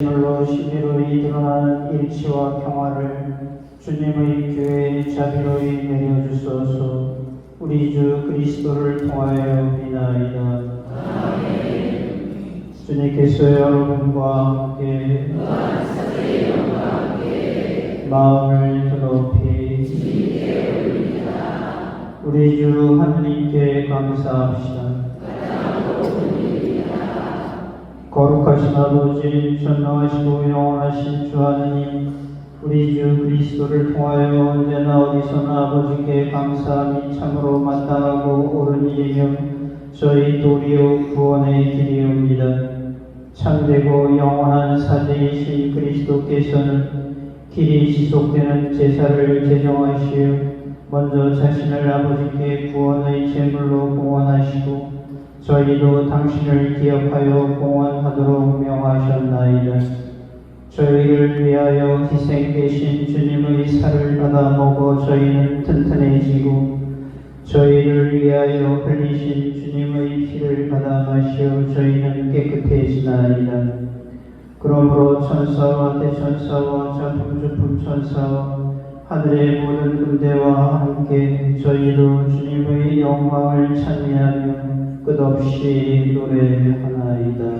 물로 신비로이 드러나는 일치와 평화를 주님의 교회의 자비로이 내려주소서 우리 주 그리스도를 통하여 비나이다. 주님께서 여러분과 함께 마음을 드높이 우리 주 하느님께 감사합시다. 거룩하신 아버지 전능하시고 영원하신 주 하느님 우리 주 그리스도를 통하여 언제나 어디서나 아버지께 감사함이 참으로 마땅하고 옳은 일이며 저희 도리요 구원의 길이옵니다. 참되고 영원한 사제이신 그리스도께서는 길이 지속되는 제사를 제정하시어 먼저 자신을 아버지께 구원의 제물로 공헌하시고 저희도 당신을 기억하여 공헌하도록 명하셨나이다. 저희를 위하여 희생되신 주님의 살을 받아 먹어 저희는 튼튼해지고 저희를 위하여 흘리신 주님의 피를 받아 마시어 저희는 깨끗해지나이다. 그러므로 천사와 대천사와 자품주품 천사와 하늘의 모든 군대와 함께 저희도 주님의 영광을 찬미하며 끝없이 노래하나이다.